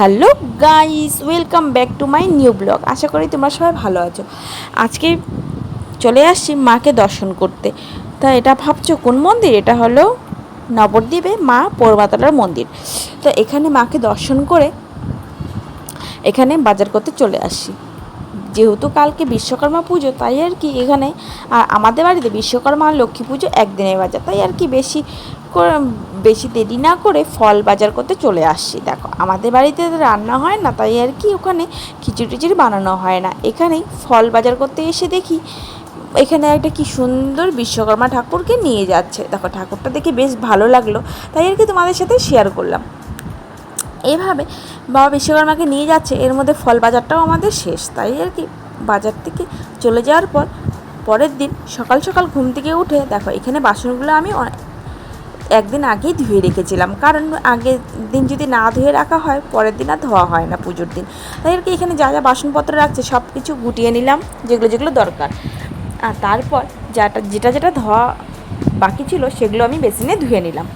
Hello guys, welcome back to my new blog. আশা করি তোমরা সবাই ভালো আছো। আজকে চলে আসছি মাকে দর্শন করতে। তা এটা ভাবছ কোন মন্দির? এটা হলো নবদ্বীপে মা পরমাতলার মন্দির। তো এখানে মাকে দর্শন করে এখানে বাজার করতে চলে আসি যেহেতু কালকে বিশ্বকর্মা পুজো, তাই আর কি এখানে আর আমাদের বাড়িতে বিশ্বকর্মা আর লক্ষ্মী পুজো একদিনের বাজার। তাই আর কি বেশি বেশি দেরি না করে ফল বাজার করতে চলে আসছি। দেখো, আমাদের বাড়িতে রান্না হয় না, তাই আর কি ওখানে খিচুড়ি টিচুড়ি বানানো হয় না। এখানেই ফল বাজার করতে এসে দেখি এখানে একটা কি সুন্দর বিশ্বকর্মা ঠাকুরকে নিয়ে যাচ্ছে। দেখো, ঠাকুরটা দেখে বেশ ভালো লাগল, তাই আর কি তোমাদের সাথে শেয়ার করলাম। এইভাবে বাবা বিশ্বকর্মাকে নিয়ে যাচ্ছে, এর মধ্যে ফল বাজারটাও আমাদের শেষ। তাই আর কি বাজার থেকে চলে যাওয়ার পর, পরের দিন সকাল সকাল ঘুম থেকে উঠে দেখো, এখানে বাসনগুলো আমি একদিন আগেই ধুয়ে রেখেছিলাম। কারণ আগের দিন যদি না ধুয়ে রাখা হয়, পরের দিন আর ধোয়া হয় না পুজোর দিন। তাই আর কি এখানে যা যা বাসনপত্র রাখছে সব কিছু গুটিয়ে নিলাম, যেগুলো যেগুলো দরকার। আর তারপর যাটা, যেটা যেটা ধোয়া বাকি ছিল, সেগুলো আমি বেসিনে ধুয়ে নিলাম।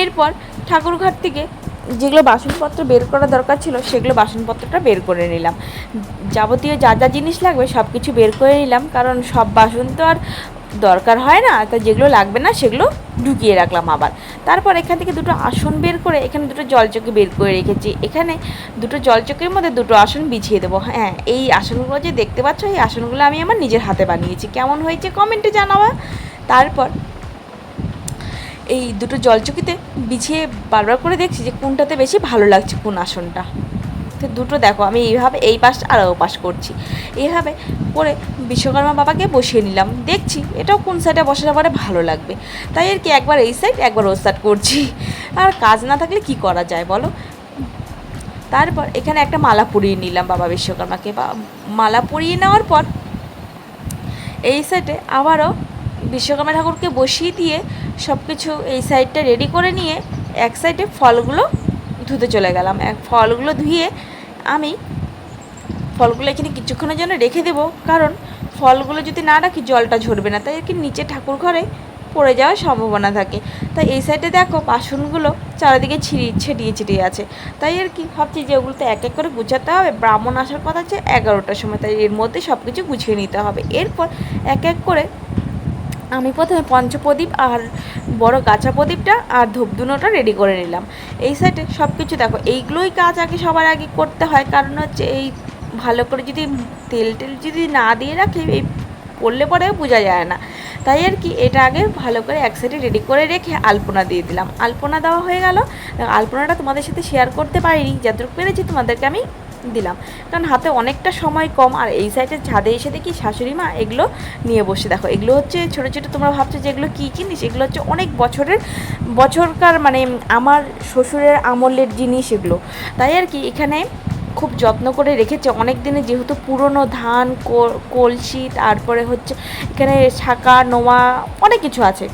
এরপর ঠাকুরঘর থেকে যেগুলো বাসনপত্র বের করা দরকার ছিল, সেগুলো বাসনপত্রটা বের করে নিলাম। যাবতীয় যা যা জিনিস লাগবে সব কিছু বের করে নিলাম। কারণ সব বাসন তো আর দরকার হয় না, তা যেগুলো লাগবে না সেগুলো ঢুকিয়ে রাখলাম আবার। তারপর এখান থেকে দুটো আসন বের করে, এখানে দুটো জলচকি বের করে রেখেছি। এখানে দুটো জলচকির মধ্যে দুটো আসন বিছিয়ে দেবো। হ্যাঁ এই আসনগুলো যে দেখতে পাচ্ছ, এই আসনগুলো আমি আমার নিজের হাতে বানিয়েছি। কেমন হয়েছে কমেন্টে জানাবা। তারপর এই দুটো জলচকিতে বিছিয়ে বারবার করে দেখছি যে কোনটাতে বেশি ভালো লাগছে কোন আসনটা। তো দুটো দেখো, আমি এইভাবে এই পাশ আর ও পাশ করছি। এইভাবে করে বিশ্বকর্মা বাবাকে বসিয়ে নিলাম। দেখছি এটাও কোন সাইডে বসাতে পরে ভালো লাগবে। তাই আর কি একবার এই সাইড একবার ও সাইড করছি। আর কাজ না থাকলে কি করা যায় বলো? তারপর এখানে একটা মালা পরিয়ে নিলাম বাবা বিশ্বকর্মাকে। বা মালা পরিয়ে নেওয়ার পর এই সাইডে আবারও বিশ্বকর্মা ঠাকুরকে বসিয়ে দিয়ে সব কিছু এই সাইডটা রেডি করে নিয়ে এক সাইডে ফলগুলো ধুতে চলে গেলাম। এক ফলগুলো ধুয়ে আমি ফলগুলো এখানে কিছুক্ষণের জন্য রেখে দেবো। কারণ ফলগুলো যদি না রাখি, জলটা ঝরবে না। তাই আর কি নিচে ঠাকুর ঘরে পড়ে যাওয়ার সম্ভাবনা থাকে। তাই এই সাইডে দেখো বাসনগুলো চারিদিকে ছিড়িয়ে ছিটিয়ে ছিটিয়ে আছে। তাই আর কি ভাবছি যে ওগুলো তো এক এক করে গুছাতে হবে। ব্রাহ্মণ আসার কথা আছে এগারোটার সময়। তাই এর মধ্যে সব কিছু গুছিয়ে নিতে হবে। এরপর এক এক করে আমি প্রথমে পঞ্চপ্রদীপ আর বড় গাছা প্রদীপটা আর ধূপধুনোটা রেডি করে নিলাম। এই সাইডে সব কিছু দেখো, এইগুলোই কাজ আগে সবার আগে করতে হয়। কারণ হচ্ছে এই ভালো করে যদি তেল টেল যদি না দিয়ে রাখি, এই পড়লে পরেও বোঝা যায় না। তাই আর কি, এটা আগে ভালো করে এক সাইডে রেডি করে রেখে আলপনা দিয়ে দিলাম। আলপনা দেওয়া হয়ে গেল। আলপনাটা তোমাদের সাথে শেয়ার করতে পারিনি। যতটুকু পেরেছি তোমাদেরকে আমি দিলাম। কারণ হাতে অনেকটা সময় কম, আর এই সাইডে ছাদে এসে দেখি শাশুড়ি মা এগুলো নিয়ে বসে। দেখো, এগুলো হচ্ছে ছোটো ছোটো, তোমরা ভাবছ যে এগুলো কী জিনিস? এগুলো হচ্ছে অনেক বছরের, বছরকার মানে আমার শ্বশুরের আমলের জিনিস এগুলো। তাই আর কি, এখানে খুব যত্ন করে রেখেছে। অনেক দিনে যেহেতু পুরনো ধান কলসি, তারপরে হচ্ছে এখানে শাঁকা নোয়া, অনেক কিছু আছে।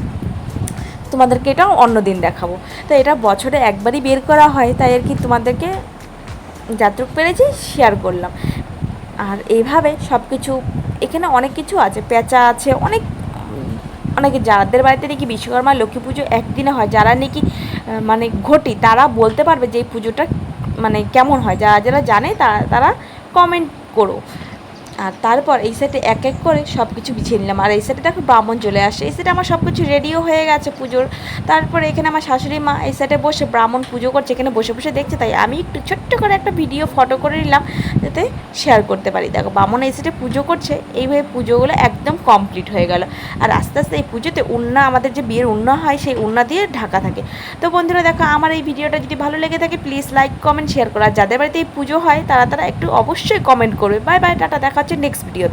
তোমাদেরকে এটাও অন্য দিন দেখাবো। তো এটা বছরে একবারই বের করা হয়, তাই আর কি তোমাদেরকে যতটুকু পেরেছি শেয়ার করলাম। আর এইভাবে সব কিছু এখানে অনেক কিছু আছে, পেঁচা আছে, অনেক, অনেকে যাদের বাড়িতে নাকি বিশ্বকর্মা লক্ষ্মী পুজো একদিনে হয়, যারা নাকি মানে ঘটি, তারা বলতে পারবে যে এই পুজোটা মানে কেমন হয়। যারা যারা জানে তারা তারা কমেন্ট করো। আর তারপর এই সেটে এক এক করে সব কিছু বিছিয়ে নিলাম। আর এই সেটে দেখো ব্রাহ্মণ চলে আসে। এই সেটে আমার সব কিছু রেডিও হয়ে গেছে পুজোর। তারপরে এখানে আমার শাশুড়ি মা এই সেটে বসে ব্রাহ্মণ পুজো করছে। এখানে বসে বসে দেখছে, তাই আমি একটু ছোট্ট করে একটা ভিডিও ফটো করে নিলাম, যাতে শেয়ার করতে পারি। দেখো, ব্রাহ্মণ এই সেটে পুজো করছে। এইভাবে পুজোগুলো একদম কমপ্লিট হয়ে গেল। আর আস্তে আস্তে এই পুজোতে উন্না, আমাদের যে বিয়ের উন্না হয়, সেই উন্না দিয়ে ঢাকা থাকে। তো বন্ধুরা, দেখো, আমার এই ভিডিওটা যদি ভালো লেগে থাকে প্লিজ লাইক কমেন্ট শেয়ার করো। আর যাদের বাড়িতে এই পুজো হয়, তারা তারা একটু অবশ্যই কমেন্ট করবে। বাই বাই টাটা, দেখা হচ্ছে নেক্সট ভিডিওতে